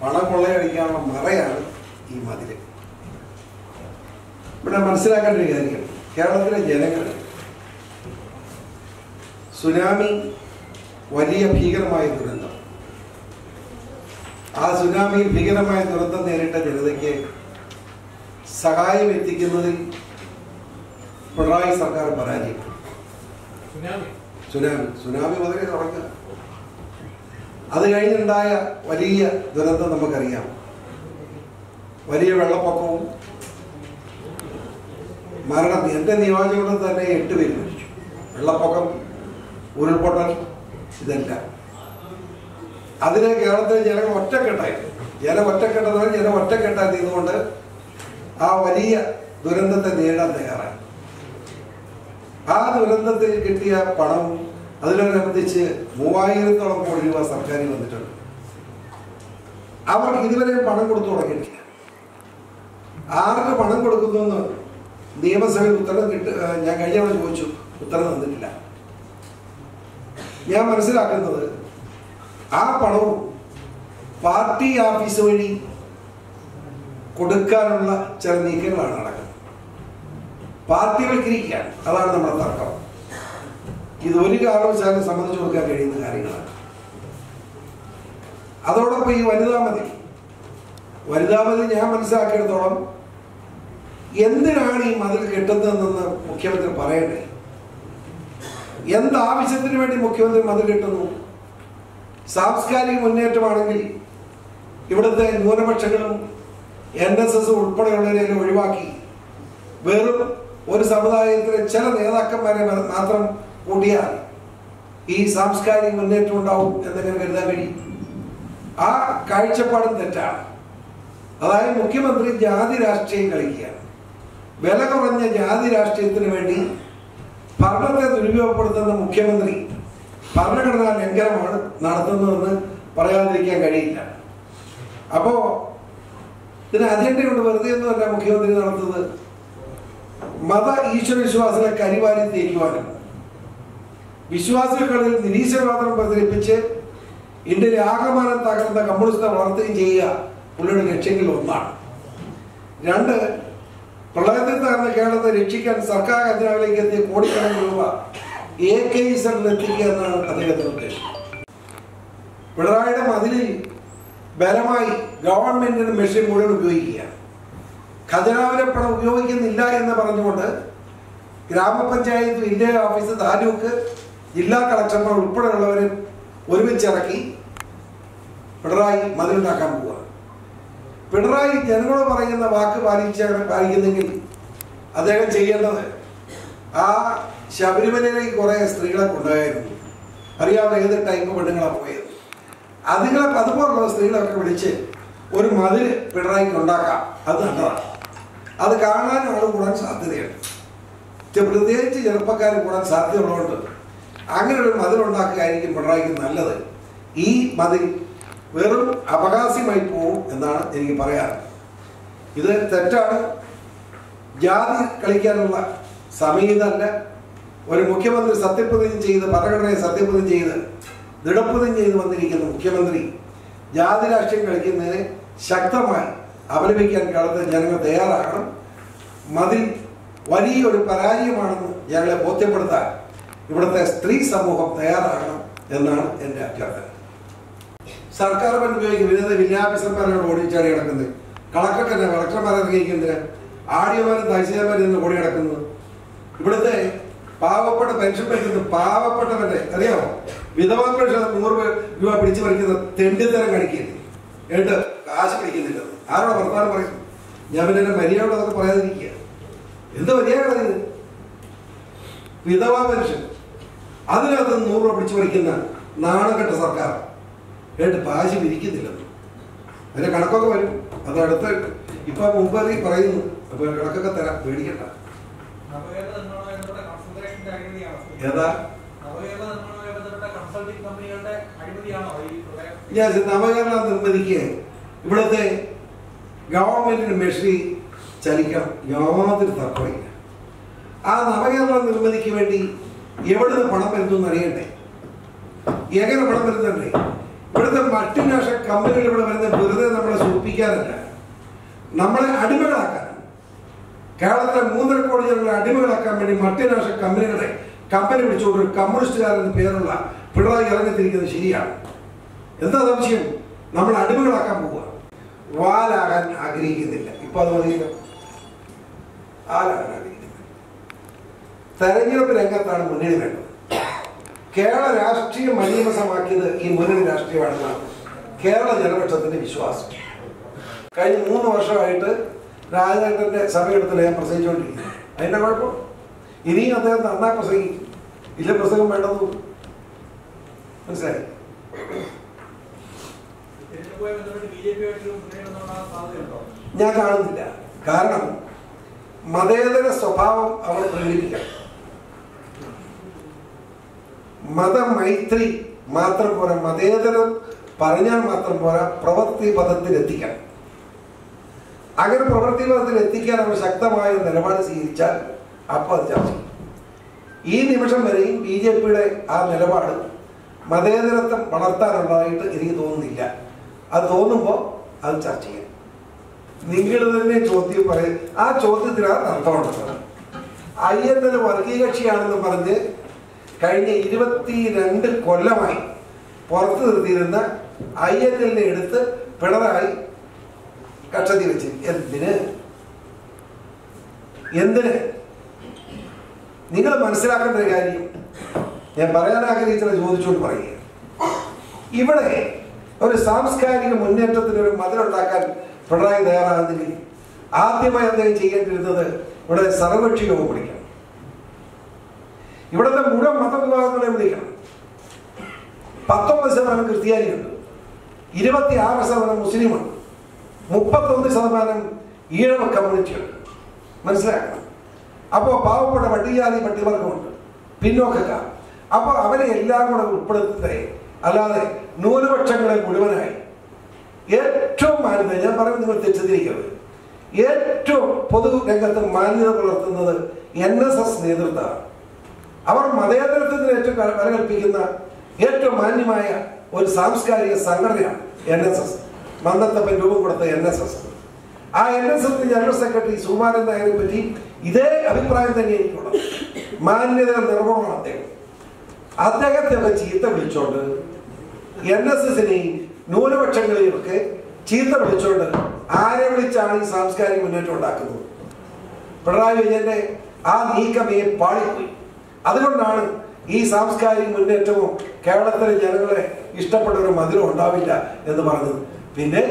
പണം കൊള്ളയടിക്കാനുള്ള മറയാണ് ഈ മതിൽ. ഇവിടെ മനസ്സിലാക്കേണ്ട ഒരു കാര്യം കേരളത്തിലെ ജനങ്ങൾ സുനാമി വലിയ ഭീകരമായ ദുരന്തം. ആ സുനാമി ഭീകരമായ ദുരന്തം നേരിട്ട ജനതയ്ക്ക് സഹായം എത്തിക്കുന്നതിൽ പിണറായി സർക്കാർ പരാജയപ്പെട്ടു. സുനാമി. സുനാമി. സുനാമി മുതലേ തുടങ്ങുക. അത് കഴിഞ്ഞുണ്ടായ വലിയ ദുരന്തം നമുക്കറിയാം. വലിയ വെള്ളപ്പൊക്കവും മരണം എന്റെ നിയോജകത്തിൽ തന്നെ എട്ട് പേര് മരിച്ചു. വെള്ളപ്പൊക്കം ഉരുൾപൊട്ടൽ ഇതെല്ലാം. അതിന് കേരളത്തിലെ ജനങ്ങൾ ഒറ്റക്കെട്ടായി. ജനം ഒറ്റക്കെട്ടെന്ന് ജനം ഒറ്റക്കെട്ടായി നിന്നുകൊണ്ട് ആ വലിയ ദുരന്തത്തെ നേരിടാൻ തയ്യാറായി. ആ ദുരന്തത്തിൽ കിട്ടിയ പണവും അതിനോടനുബന്ധിച്ച് മൂവായിരത്തോളം കോടി രൂപ സർക്കാരിൽ വന്നിട്ടുണ്ട്. അവർ ഇതുവരെ പണം കൊടുത്തു തുടങ്ങിയിട്ടില്ല. ആർക്ക് പണം കൊടുക്കുന്നു എന്ന് നിയമസഭയിൽ ഉത്തരം കിട്ട ഞാൻ കഴിഞ്ഞ ചോദിച്ചു ഉത്തരം തന്നിട്ടില്ല. ഞാൻ മനസ്സിലാക്കുന്നത് ആ പണവും പാർട്ടി ഓഫീസ് വഴി കൊടുക്കാനുള്ള ചില നീക്കങ്ങളാണ് നടക്കുന്നത്. പാർട്ടികൾക്കിരിക്കുകയാണ്. അതാണ് നമ്മുടെ തർക്കം. ഇത് ഒരു കാരണവശാലും സമ്മതിച്ചു കൊടുക്കാൻ കഴിയുന്ന കാര്യങ്ങളാണ്. അതോടൊപ്പം ഈ വനിതാ മതി. വനിതാ മതി ഞാൻ മനസ്സിലാക്കിയിടത്തോളം എന്തിനാണ് ഈ മതിൽ കെട്ടുന്നതെന്ന് മുഖ്യമന്ത്രി പറയട്ടെ എന്താവശ്യത്തിന് വേണ്ടി മുഖ്യമന്ത്രി മതിൽ കെട്ടുന്നു? സാംസ്കാരിക മുന്നേറ്റമാണെങ്കിൽ ഇവിടുത്തെ ന്യൂനപക്ഷങ്ങളും എൻ എസ് എസ് ഉൾപ്പെടെയുള്ളവരെ ഒഴിവാക്കി വെറും ഒരു സമുദായത്തിലെ ചില നേതാക്കന്മാരെ മാത്രം കൂട്ടിയാൽ ഈ സാംസ്കാരിക മുന്നേറ്റം ഉണ്ടാവും എന്നെങ്ങനെ കരുതാൻ കഴിയും. ആ കാഴ്ചപ്പാടും തെറ്റാണ്. അതായത് മുഖ്യമന്ത്രി ജാതി രാഷ്ട്രീയം കളിക്കുകയാണ്. വില കുറഞ്ഞ ജാതി രാഷ്ട്രീയത്തിന് വേണ്ടി ഭരണത്തെ ദുരുപയോഗപ്പെടുത്തുന്ന മുഖ്യമന്ത്രി ഭരണഘടനാ ലംഘനമാണ് നടത്തുന്നതെന്ന് പറയാതിരിക്കാൻ കഴിയില്ല. അപ്പോ ഇതിന് അജണ്ടയുണ്ട്. വെറുതെ ഒന്നുമല്ല മുഖ്യമന്ത്രി നടത്തുന്നത്. മത ഈശ്വര വിശ്വാസികളെ കരിവാരി തേക്കുവാനും വിശ്വാസികളിൽ നിരീശ്വരവാദം പ്രചരിപ്പിച്ച് ഇന്ത്യയിലെ ആകമാനം തകർന്ന കമ്മ്യൂണിസ്റ്റ് വളർത്തുകയും ചെയ്യുക പുള്ളിയുടെ ലക്ഷ്യങ്ങളിൽ ഒന്നാണ്. രണ്ട് പ്രളയത്തിൽ തകർന്ന കേരളത്തെ രക്ഷിക്കാൻ സർക്കാർ ഖജനാവിലേക്ക് എത്തിയ കോടിക്കണക്കിന് രൂപ എ കെ ഇ സെന്ററിൽ എത്തിക്കുക എന്നാണ് അദ്ദേഹത്തിന്റെ ഉദ്ദേശം. പിണറായിയുടെ മതിലിൽ ബലമായി ഗവൺമെന്റിന് മെഷീൻ മുഴുവൻ ഉപയോഗിക്കുക ഖജനാവിലെ പണം ഉപയോഗിക്കുന്നില്ല എന്ന് പറഞ്ഞുകൊണ്ട് ഗ്രാമപഞ്ചായത്ത് ഇന്ത്യ ഓഫീസ് താലൂക്ക് ജില്ലാ കളക്ടർമാർ ഉൾപ്പെടെയുള്ളവരെ ഒരുമിച്ചിറക്കി പിണറായി മതിലുണ്ടാക്കാൻ പോവുക പിണറായി ജനങ്ങളോട് പറയുന്ന വാക്ക് പാലിച്ച പാലിക്കുന്നെങ്കിൽ അദ്ദേഹം ചെയ്യേണ്ടത് ആ ശബരിമലയിലേക്ക് കുറേ സ്ത്രീകളെ കൊണ്ടുപോയായിരുന്നു. അറിയാവുന്ന ഏത് ടൈപ്പ് പെണ്ണുങ്ങളാണ് പോയത്. അതുങ്ങളെ അതുപോലുള്ള സ്ത്രീകളൊക്കെ വിളിച്ച് ഒരു മതിൽ പിണറായിക്ക് ഉണ്ടാക്കാം. അത് നല്ലതാണ്. അത് കാണാൻ കൂടാൻ സാധ്യതയുണ്ട്. പ്രത്യേകിച്ച് ചെറുപ്പക്കാർ കൂടാൻ സാധ്യതയുള്ളതുകൊണ്ട് അങ്ങനെ ഒരു മതിൽ ഉണ്ടാക്കുകയായിരിക്കും പിണറായിക്ക് നല്ലത്. ഈ മതിൽ വെറും അപകാസ്യമായി പോവും എന്നാണ് എനിക്ക് പറയാറ്. ഇത് തെറ്റാണ്. ജാതി കളിക്കാനുള്ള സമീതല്ല ഒരു മുഖ്യമന്ത്രി സത്യപ്രതിജ്ഞ ചെയ്ത് ഭരണഘടനയെ സത്യപ്രതിജ്ഞ ചെയ്ത് ദൃഢപ്രതിജ്ഞ ചെയ്ത് വന്നിരിക്കുന്ന മുഖ്യമന്ത്രി ജാതി രാഷ്ട്രീയം കളിക്കുന്നതിനെ ശക്തമായി അപലപിക്കാൻ കേരളത്തിലെ ജനങ്ങൾ തയ്യാറാകണം. മതിൽ വലിയൊരു പരാജയമാണെന്ന് ഞങ്ങളെ ബോധ്യപ്പെടുത്താൻ ഇവിടുത്തെ സ്ത്രീ സമൂഹം തയ്യാറാകണം എന്നാണ് എന്റെ അഭ്യർത്ഥന. സർക്കാർ ഉപയോഗിക്കും വിവിധ വിദ്യാഭ്യാസന്മാരാണ് ഓടിച്ചാടി കിടക്കുന്നത് കളക്ടർക്കെന്നെ കളക്ടർമാരെ ഇറങ്ങിയിരിക്കുന്നത് ആടിയമാരും തഹസീൽമാരും നിന്ന് ഓടി കിടക്കുന്നത് ഇവിടുത്തെ പാവപ്പെട്ട പെൻഷൻ പറ്റുന്ന പാവപ്പെട്ടവന്റെ അറിയാമോ? വിധവാ പെൻഷൻ നൂറ് രൂപ പിടിച്ചു പറിക്കുന്ന തെണ്ടിത്തരം കഴിക്കരുത് എന്നിട്ട് കാശ് പിടിക്കുന്നില്ല. ആരോടെ വർത്തമാനം പറയുന്നു ഞാൻ പിന്നെ എന്റെ മര്യാദ പറയാതിരിക്കുക എന്ത് മര്യാദ വിധവാ പെൻഷൻ. അതിനകത്ത് നൂറ് രൂപ പിടിച്ചു പറിക്കുന്ന നാണക്കെട്ട സർക്കാർ. കേട്ട് പാശി വിരിക്കുന്നില്ലെന്ന് അതിന്റെ കണക്കൊക്കെ വരും. അത് അടുത്ത ഇപ്പൊ മുമ്പ് പറയുന്നു. അപ്പൊ കണക്കൊക്കെ തരാം. പേടിക്കണ്ട. നവകേരള നിർമ്മിതിക്ക് ഇവിടുത്തെ ഗവൺമെന്റിന് മെഷീൻ ചലിക്കണം. യാതൊരു തർക്കമില്ല ആ നവകേരള നിർമ്മിതിക്ക് വേണ്ടി എവിടുന്ന് പണം വരുന്നു അറിയണ്ടേ? എങ്ങനെ പണം വരുന്നുണ്ടേ ഇവിടുത്തെ മറ്റു നാഷ കമ്പനികൾ ഇവിടെ വരുന്ന വെറുതെ നമ്മളെ സൂപ്പിക്കാനല്ല. നമ്മളെ അടിമകളാക്കാൻ. കേരളത്തിലെ മൂന്നര കോടി ജനങ്ങളെ അടിമകളാക്കാൻ വേണ്ടി മറ്റു നാഷ കമ്പനികളെ കമ്പനി പിടിച്ചുകൊണ്ട് ഒരു കമ്മ്യൂണിസ്റ്റുകാരെന്ന് പേരുള്ള പിണറായി ഇറങ്ങിത്തിരിക്കുന്നത് ശരിയാണ്. എന്താ സംശയം? നമ്മൾ അടിമകളാക്കാൻ പോവുക. വാലാകാൻ ആഗ്രഹിക്കുന്നില്ല. ഇപ്പൊ അത് മതിയല്ലോ. ആലാകാൻ തെരഞ്ഞെടുപ്പ് രംഗത്താണ് മുന്നണി വേണ്ടത്. കേരള രാഷ്ട്രീയം മലീമസമാക്കിയത് ഈ മുന്നണി രാഷ്ട്രീയമാണെന്നാണ് കേരള ജനപക്ഷത്തിന്റെ വിശ്വാസം. കഴിഞ്ഞ മൂന്ന് വർഷമായിട്ട് രാജേന്ദ്രന്റെ സഭയെടുത്തില്ല ഞാൻ പ്രസംഗിച്ചുകൊണ്ടിരിക്കുന്നത് അതിന്റെ കുഴപ്പം? ഇനിയും അദ്ദേഹം നന്നാ പ്രസംഗിക്കും. ഇല്ല പ്രസംഗം വേണ്ടെന്ന് മനസ്സിലായി? ഞാൻ കാണുന്നില്ല. കാരണം മതേതര സ്വഭാവം അവർ പ്രകടിപ്പിക്കണം. മതമൈത്രി മാത്രം പോരാ മതേതരം പറഞ്ഞാൽ മാത്രം പോരാ പ്രവൃത്തി പദത്തിൽ എത്തിക്കണം അങ്ങനെ പ്രവൃത്തി പദത്തിൽ എത്തിക്കാൻ അവർ ശക്തമായ നിലപാട് സ്വീകരിച്ചാൽ അപ്പോൾ അത് ചർച്ച ഈ നിമിഷം വരെയും ബി ജെ പിയുടെ ആ നിലപാട് മതേതരത്വം വളർത്താനുള്ളതായിട്ട് എനിക്ക് തോന്നുന്നില്ല. അത് തോന്നുമ്പോൾ അത് ചർച്ച ചെയ്യാം. നിങ്ങൾ തന്നെ ചോദ്യം പറയും. ആ ചോദ്യത്തിനകത്ത് അർത്ഥമുണ്ട്? ഐ എൻ എൽ വർഗീയ കക്ഷിയാണെന്ന് പറഞ്ഞ് കഴിഞ്ഞ ഇരുപത്തിരണ്ട് കൊല്ലമായി പുറത്തു നിർത്തിയിരുന്ന ഐ എൻ എല്ലിനെ എടുത്ത് പിണറായി കക്ഷതി വെച്ച്. എന്തിന്? എന്തിന്? നിങ്ങൾ മനസ്സിലാക്കേണ്ട ഒരു കാര്യം. ഞാൻ പറയാൻ ആഗ്രഹിച്ചത് ചോദിച്ചുകൊണ്ട് പറയുക. ഇവിടെ ഒരു സാംസ്കാരിക മുന്നേറ്റത്തിന് ഒരു മതിലുണ്ടാക്കാൻ പിണറായി തയ്യാറാകുന്നെങ്കിൽ ആദ്യമായി അദ്ദേഹം ചെയ്യേണ്ടിരുന്നത് ഇവിടെ സർവകക്ഷി യോഗം വിളിക്കണം ഇവിടുത്തെ മുഴുവൻ മതവിഭാഗങ്ങളെ വിളിക്കണം പത്തൊമ്പത് ശതമാനം ക്രിസ്ത്യാനിയുണ്ട് ഇരുപത്തി ആറ് ശതമാനം മുസ്ലിമുണ്ട് മുപ്പത്തൊന്ന് ശതമാനം ഈഴവ കമ്മ്യൂണിറ്റിയുണ്ട് മനസ്സിലാക്കണം അപ്പോൾ പാവപ്പെട്ട പട്ടികജാതി പട്ടികവർഗമുണ്ട് പിന്നോക്കക്കാർ. അപ്പോൾ അവരെ എല്ലാം കൂടെ ഉൾപ്പെടുത്തേ അല്ലാതെ ന്യൂനപക്ഷങ്ങളെ മുഴുവനായി. ഏറ്റവും മാന്യത ഞാൻ പറയുന്നത് നിങ്ങൾ തെറ്റിദ്ധരിക്കരുത്. ഏറ്റവും പൊതു രംഗത്ത് മാന്യത പുലർത്തുന്നത് എൻ എസ് എസ് നേതൃത്വമാണ്. അവർ മതേതരത്വത്തിന് ഏറ്റവും വില കൽപ്പിക്കുന്ന ഏറ്റവും മാന്യമായ ഒരു സാംസ്കാരിക സംഘടനയാണ് എൻ എസ് എസ് മന്ദത്തപ്പൻ രൂപം കൊടുത്ത എൻ എസ് എസ് ആ N S S general secretary Sukumaran നായരെ പറ്റി ഇതേ അഭിപ്രായം തന്നെ എനിക്കുള്ളത് മാന്യത നിർവഹണം അദ്ദേഹം. അദ്ദേഹത്തെ ചീത്ത വിളിച്ചോണ്ട് എൻ എസ് എസിനെയും ന്യൂനപക്ഷങ്ങളെയും ഒക്കെ ചീത്ത വിളിച്ചോണ്ട് ആരെ വിളിച്ചാണ് ഈ സാംസ്കാരിക മുന്നേറ്റം ഉണ്ടാക്കുന്നത്? പിണറായി വിജയന്റെ ആ നീക്കമേ പാളിപ്പോയി. അതുകൊണ്ടാണ് ഈ സാംസ്കാരിക മുന്നേറ്റവും കേരളത്തിലെ ജനങ്ങളെ ഇഷ്ടപ്പെട്ട ഒരു മധുരം ഉണ്ടാവില്ല എന്ന് പറഞ്ഞത്. പിന്നെ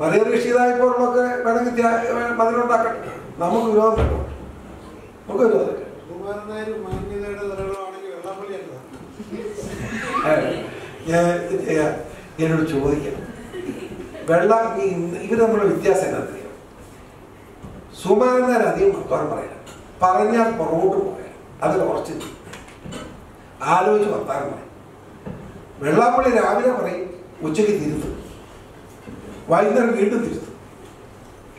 മറിയ ഋഷിതായ്പോലുള്ളൊക്കെ വേണമെങ്കിൽ മധുരം ഉണ്ടാക്കട്ടെ. നമുക്ക് വിരോധം. നമുക്ക്. എന്നോട് ചോദിക്കാം വെള്ളം ഇവർ നമ്മുടെ വ്യത്യാസം എന്നറിയാം സുമാരന്മാർ വർത്തമാനം പറയില്ല പറഞ്ഞാൽ പുറകോട്ട് പോയാൽ അത് ഉറച്ചു ആലോചിച്ച് വർത്താനം പറയും. വെള്ളാപ്പള്ളി രാവിലെ പറയും ഉച്ചയ്ക്ക് തിരുത്തും. വൈകുന്നേരം വീണ്ടും തിരുത്തും.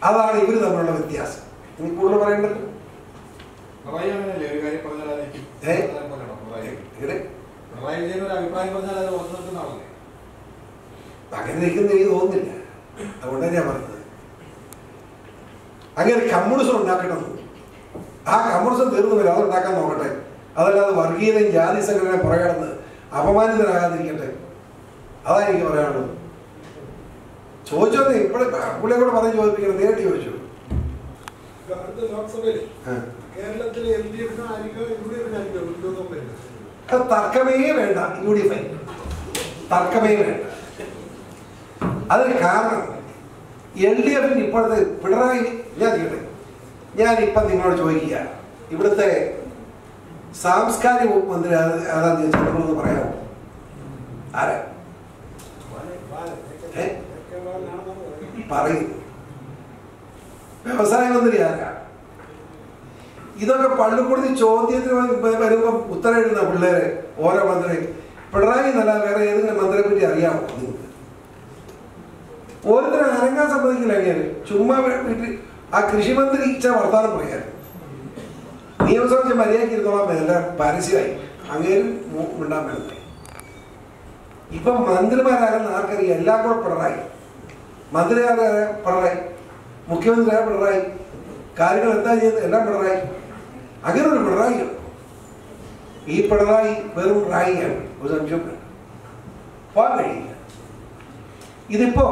അതാണ് ഇവർ തമ്മിലുള്ള വ്യത്യാസം. ഇനി കൂടുതൽ പറയേണ്ടത്? പിണറായി അങ്ങനെയല്ലേ? ഒരു കാര്യം പറഞ്ഞാൽ അത് ഏ? പറയണം, പിണറായി. ഇവിടെ പിണറായി വിജയൻ ഒരു അഭിപ്രായം പറഞ്ഞാൽ അത് ഉറച്ചു അങ്ങനെ നിൽക്കുന്ന എനിക്ക് തോന്നുന്നില്ല. അതുകൊണ്ടാണ് ഞാൻ പറഞ്ഞത്. അങ്ങനെ കമ്മ്യൂണിസം ഉണ്ടാക്കണം ആ കമ്മ്യൂണിസം തീർന്നു അതുണ്ടാക്കാൻ നോക്കട്ടെ. അതല്ലാതെ വർഗീയതയും ജാതി സംഘടനയും പുറകടന്ന് അപമാനിതരാകാതിരിക്കട്ടെ. അതാണ് എനിക്ക് പറയാനുള്ളത്. ചോദിച്ചോന്നേ ഇപ്പോഴും പുള്ളിയെ കൂടെ പറഞ്ഞ് ചോദിപ്പിക്കണം? നേരിട്ട് ചോദിച്ചു? തർക്കമേ വേണ്ട. യു ഡി എഫ് തർക്കമേ വേണ്ട. അതിന് കാരണം എൽ ഡി എഫിന് ഇപ്പോഴത്തെ പിണറായി ഞാൻ ചെയ്യട്ടെ ഞാൻ ഇപ്പം നിങ്ങളോട് ചോദിക്കുക. ഇവിടുത്തെ സാംസ്കാരിക മന്ത്രി ആരാ- ആരാന്ന് ചോദിച്ചാൽ നിങ്ങളൊന്ന് പറയാമോ? ആരാ? പറയും. വ്യവസായ മന്ത്രി ആരാ? ഇതൊക്കെ പള്ളിക്കൂടുതൽ ചോദ്യത്തിന് വരുമ്പോൾ വരുമ്പം ഉത്തരം എഴുതുന്ന പിള്ളേരെ ഓരോ മന്ത്രി. പിണറായി എന്നല്ല വേറെ ഏതെങ്കിലും മന്ത്രിയെ പറ്റി അറിയാമോ നിങ്ങൾക്ക്? ഓരോരുത്തരും അരങ്ങാൻ സമ്മതിക്കില്ല അങ്ങനെ ചുമ്മാ വീട്ടിൽ ആ കൃഷിമന്ത്രി ഇച്ച വർത്താനം പറയാൻ. നിയമസഭ മര്യാദയ്ക്ക് ഇരുന്നോളാൻ എല്ലാം പരസ്യമായി. അങ്ങേരും മിണ്ടാൻ വേണ്ടത് ഇപ്പം മന്ത്രിമാരാരെന്ന് ആർക്കറിയാം എല്ലാം കൂടെ പിണറായി. മന്ത്രിമാരെ പിണറായി മുഖ്യമന്ത്രിയായ പിണറായി കാര്യങ്ങൾ എന്താ ചെയ്യുന്നത് എല്ലാം പിണറായി. അങ്ങനെ ഒരു പിണറായി ഈ പിണറായി വെറും റായിയാണ്. ഒരു സംശയം പോകാൻ കഴിയില്ല. ഇതിപ്പോ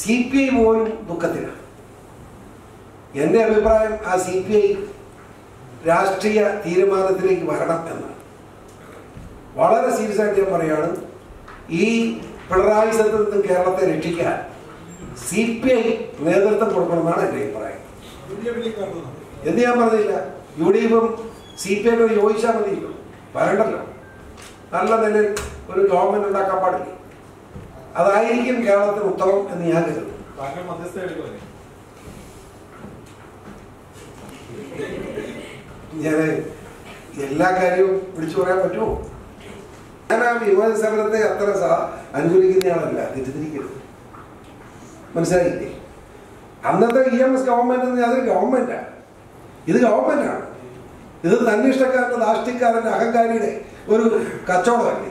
സി പി ഐ പോലും ദുഃഖത്തിലാണ്. എന്റെ അഭിപ്രായം ആ സി പി ഐ രാഷ്ട്രീയ തീരുമാനത്തിലേക്ക് വരണം എന്നാണ് വളരെ സീരിയസ് ആയിട്ട് ഞാൻ പറയാണ് ഈ പിണറായി സത്യത്തിൽ കേരളത്തെ രക്ഷിക്കാൻ സി പി ഐ നേതൃത്വം കൊടുക്കണമെന്നാണ് എന്റെ അഭിപ്രായം. എന്ന് ഞാൻ പറഞ്ഞില്ല. യു ഡി എഫും സി പി ഐ യോജിച്ചാൽ മതിയല്ലോ വരണ്ടല്ലോ നല്ല നിലയിൽ ഒരു ഗവൺമെന്റ് ഉണ്ടാക്കാൻ പാടില്ല? അതായിരിക്കും കേരളത്തിന് ഉത്തമം എന്ന് ഞാൻ കരുതുന്നു. ഞാൻ എല്ലാ കാര്യവും വിളിച്ചു പറയാൻ പറ്റുമോ? ഞാൻ ആ വിമോചന സമരത്തെ അത്ര സഹ അനുകൂലിക്കുന്നയാളല്ല തെറ്റിദ്ധരിക്കരുത്. മനസ്സിലായില്ലേ? അന്നത്തെ ഇ എം എസ് ഗവൺമെന്റ് അതൊരു ഗവൺമെന്റാണ് ഇത് ഗവൺമെന്റാണ് ഇത് തന്നിഷ്ടക്കാരന്റെ ദാഷ്ടിക്കാരന്റെ അഹങ്കാരിയുടെ ഒരു കച്ചവടമല്ലേ?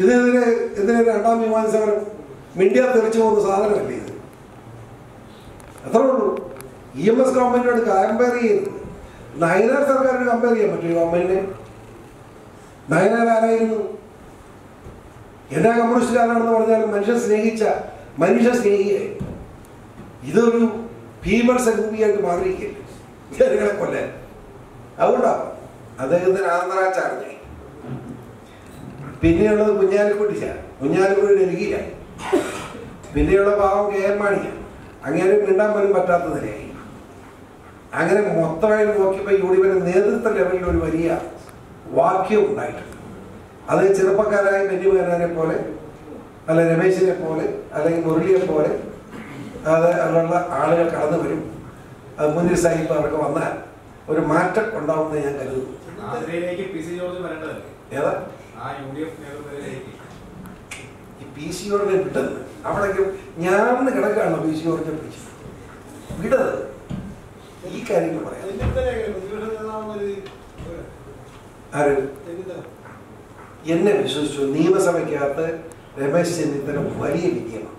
ഇത് ഇതിന് ഇതിന് രണ്ടാം വിമാന സമരം മിണ്ടിയ തെറിച്ചു പോകുന്ന സാധനമല്ലേ ഇത്? അത്രേ ഉള്ളൂ. ഇ എം എസ് ഗവൺമെന്റിനോട് കമ്പയർ ചെയ്യരുത് നയനാർ സർക്കാരിന് കമ്പയർ ചെയ്യാൻ പറ്റും ഗവൺമെന്റിനെ നയനാർ ആരായിരുന്നു? എന്നാ കമ്മ്യൂണിസ്റ്റുകാരാണെന്ന് പറഞ്ഞാൽ മനുഷ്യ സ്നേഹിച്ച മനുഷ്യ സ്നേഹിയെ. ഇതൊരു ഭീമത്സ രൂപിയായിട്ട് മാറിയിരിക്കില്ല ജനങ്ങളെ കൊല്ലാൻ അതുകൊണ്ടാണ് അദ്ദേഹത്തിന് ആന്ധ്രാച്ചാർജ് പിന്നെയുള്ളത് കുഞ്ഞാലിക്കുട്ടിച്ച കുഞ്ഞാലിക്കുട്ടി ഡൽഹിയിലായി പിന്നെയുള്ള പാവം കെ എം മാണിയാണ് അങ്ങനെ മിണ്ടാൻ പോലും പറ്റാത്ത നിലയായി അങ്ങനെ മൊത്തമായിട്ട് നോക്കിയപ്പോൾ യു ഡി എഫിന്റെ നേതൃത്വ ലെവലിൽ ഒരു വലിയ വാക്യം ഉണ്ടായിട്ടുണ്ട്. അത് ചെറുപ്പക്കാരായ ബെന്നി പോലെ അല്ല രമേശിനെ പോലെ അല്ലെങ്കിൽ മുരളിയെ പോലെ അത് അതിലുള്ള ആളുകൾ കടന്നു വരും. അത് മുന്നിൽ സാഹിബ് അവർക്ക് വന്നാൽ ഒരു മാറ്റം ഉണ്ടാവുമെന്ന് ഞാൻ കരുതുന്നു. ഏതാ? പി സി ഓറിനെ വിട്ടത്. അവിടേക്ക് ഞാൻ കിടക്കാണോ പി സി ജോർജിനെ പിടിച്ചത്. വിടത്. ഈ കാര്യങ്ങൾ എന്നെ വിശ്വസിച്ചു. നിയമസഭയ്ക്കകത്ത് രമേശ് ചെന്നിത്തല വലിയ വിജയമാണ്.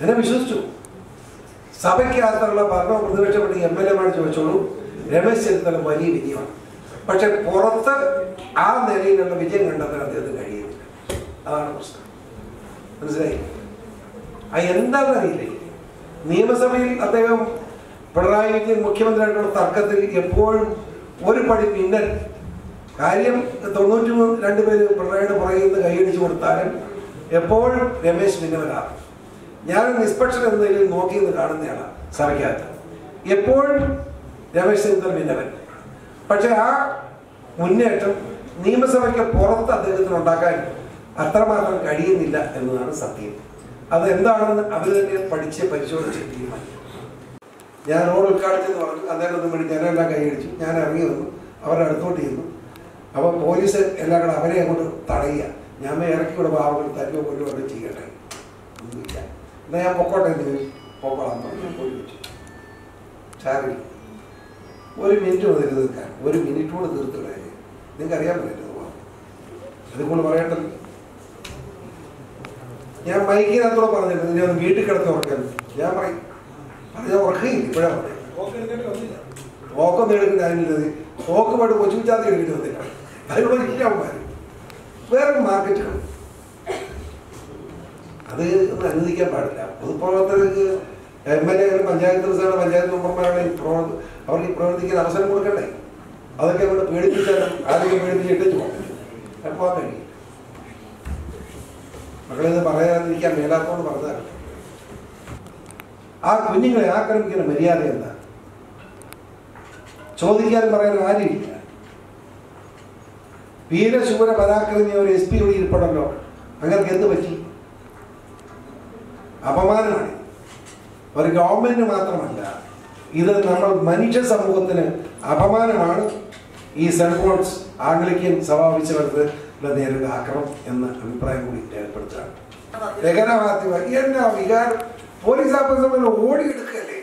എന്നെ വിശ്വസിച്ചു. സഭയ്ക്കകത്തുള്ള ഭരണ പ്രതിപക്ഷ പണി എം എൽ എമാർ ചോദിച്ചോളൂ രമേശ് ചെന്നിത്തല വലിയ വിജയമാണ്. പക്ഷെ പുറത്ത് ആ നിലയിലുള്ള വിജയം കണ്ടെത്താൻ അദ്ദേഹത്തിന് കഴിയുന്നില്ല. അതാണ് പ്രശ്നം. മനസ്സിലായി? അത് എന്താണെന്ന് അറിയില്ല? നിയമസഭയിൽ അദ്ദേഹം പിണറായി വിജയൻ മുഖ്യമന്ത്രിയായിട്ടുള്ള തർക്കത്തിൽ എപ്പോഴും ഒരു പടി പിന്നൽ. കാര്യം തൊണ്ണൂറ്റി മൂന്ന് രണ്ടുപേര് പിണറായിയുടെ പുറകിൽ നിന്ന് കൈയടിച്ചു കൊടുത്താലും എപ്പോഴും രമേശ് പിന്നവരാണ് ഞാൻ നിഷ്പക്ഷൻ എന്ന നിലയിൽ നോക്കി നിന്ന് കാണുന്നതാണ് സഭയ്ക്കകത്ത്. എപ്പോഴും രമേശ് ചെന്നിത്തല പിന്നവൻ. പക്ഷെ ആ മുന്നേറ്റം നിയമസഭയ്ക്ക് പുറത്ത് അദ്ദേഹത്തിന് ഉണ്ടാക്കാൻ അത്രമാത്രം കഴിയുന്നില്ല എന്നതാണ് സത്യം. അത് എന്താണെന്ന് അവർ തന്നെ പഠിച്ച് പരിശോധിച്ച് തീരുമാനിക്കും ഞാൻ റോഡ് ഉദ്ഘാടനത്തിന് പറഞ്ഞു അദ്ദേഹം ഒന്നും വേണ്ടി ജനമെല്ലാം കൈയടിച്ചു. ഞാൻ ഇറങ്ങി വന്നു. അവരുടെ അടുത്തോട്ട് ചെന്നു. അപ്പോൾ പോലീസ് എല്ലാം കൂടെ അവരെ അങ്ങോട്ട് തടയുക. ഞാൻ ഇറക്കി കൂടെ പാവങ്ങൾ തല്ലോ കൊല്ലോ അവിടെ ചെയ്യട്ടെ. ഒന്നുമില്ല. എന്നാൽ ഞാൻ പൊക്കോട്ടെ എന്ന് പോക്കോളാം പറഞ്ഞു. പോയി വെച്ചു. ചാരില്ല ഒരു മിനിറ്റ് മുതൽ തീർക്കാൻ ഒരു മിനിറ്റ് കൂടെ തീർത്തിടേ നിങ്ങൾക്ക് അറിയാൻ പറ്റില്ല അതുകൊണ്ട് പറയണ്ടല്ലോ ഞാൻ മൈക്കിനകത്തോടെ പറഞ്ഞിട്ടുണ്ട് നീ ഒന്ന് വീട്ടിൽ കിടന്ന് ഉറക്കാൻ. ഞാൻ പറയും. പറഞ്ഞ ഉറക്കുകയില്ല ഇപ്പോഴാ ഓക്കൊന്നും എടുക്കേണ്ടി അതിനുള്ളത് തോക്ക് പാട്ട് കൊച്ചുചാത്തി എടുക്കേണ്ടി വന്നില്ല അതിനുള്ള ഇഷ്ടമാർ വേറെ മാർക്കറ്റാണ് അത് ഒന്ന് അനുവദിക്കാൻ പാടില്ല. പൊതുപ്രവർത്തകർക്ക് M L A panchayat president panchayat മെമ്പർമാരുടെ അവർക്ക് പ്രവർത്തിക്കാൻ അവസരം കൊടുക്കണ്ടേ? അതൊക്കെ കൊണ്ട് പേടിപ്പിച്ചാലും ആരെയും പേടിപ്പിച്ച് ഇട്ടിച്ചു പോകാൻ അത് പോകാൻ കഴിയും മക്കളിത് പറയാതിരിക്കാൻ മേലാത്തോട് പറഞ്ഞതാണ്. ആ കുഞ്ഞുങ്ങളെ ആക്രമിക്കുന്ന മര്യാദ എന്താ? ചോദിക്കാൻ പറയാൻ ആരുമില്ല. വീരശൂര പരാക്രമി ഒരു എസ് പി ഇവിടെ ഇരിപ്പുണ്ടല്ലോ. അങ്ങനെ എന്ത് പറ്റി? അപമാനമാണ്. ഒരു ഗവൺമെന്റിന് മാത്രമല്ല ഇത് നമ്മൾ മനുഷ്യ സമൂഹത്തിന് അപമാനമാണ് ഈ സെൽഫോൺസ് ആംഗ്ലിക്കൻ സഭാപിച്ചവർക്ക് നേരിടുന്ന ആക്രമം എന്ന അഭിപ്രായം കൂടി രേഖപ്പെടുത്തുകയാണ് രഹനവാദ്യ എന്നാ വികാരം? പോലീസ് ഓഫീസർ ഓടിയെടുക്കല്ലേ?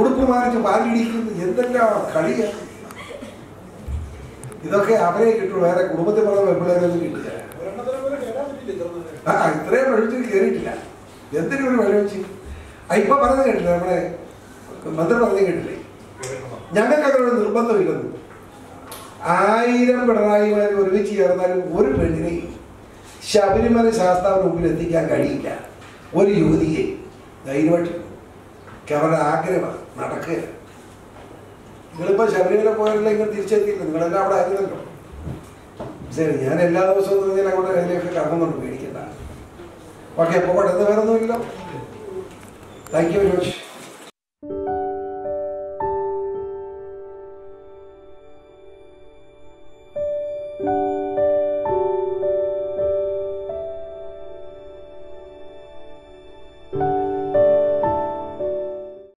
ഉടുപ്പ് മാറിച്ച് പാലിടിക്കുന്നു എന്തെല്ലാം കളിയാണ് ഇതൊക്കെ അവരെ കിട്ടുള്ളൂ വേറെ കുടുംബത്തിൽ പറഞ്ഞ പെൺപിള്ളേരൊന്നും കിട്ടില്ല. ആ ഇത്രയും വെള്ളത്തിൽ കയറിയിട്ടില്ല. എന്തിനും ഒരു ആ ഇപ്പൊ പറഞ്ഞത് കേട്ടില്ല നമ്മുടെ മന്ത്രി പറഞ്ഞത് കേട്ടില്ലേ? ഞങ്ങൾക്ക് അങ്ങനെ നിർബന്ധമില്ലെന്ന്. ആയിരം പിണറായിമാർ ഒരുമിച്ച് ചേർന്നാലും ഒരു പെണ്ണിനെ ശബരിമല ശാസ്താവിന് മുമ്പിൽ എത്തിക്കാൻ കഴിയില്ല. ഒരു യുവതിയെ ധൈര്യമായിട്ട് അവരുടെ ആഗ്രഹമാണ്. നടക്കുക. നിങ്ങളിപ്പോ ശബരിമല പോയാലും ഇങ്ങനെ തിരിച്ചെത്തിയില്ല? നിങ്ങളെല്ലാം അവിടെ ആയിരുന്നല്ലോ. ശരി ഞാൻ എല്ലാ ദിവസവും ഇങ്ങനെ അങ്ങോട്ട് അതിലേക്ക് കറങ്ങുന്നുണ്ട്. പേടിക്കണ്ട. ഓക്കെ അപ്പോൾ പെട്ടെന്ന് വേറെ ഒന്നുമില്ലല്ലോ താങ്ക് യു വെരി മച്ച്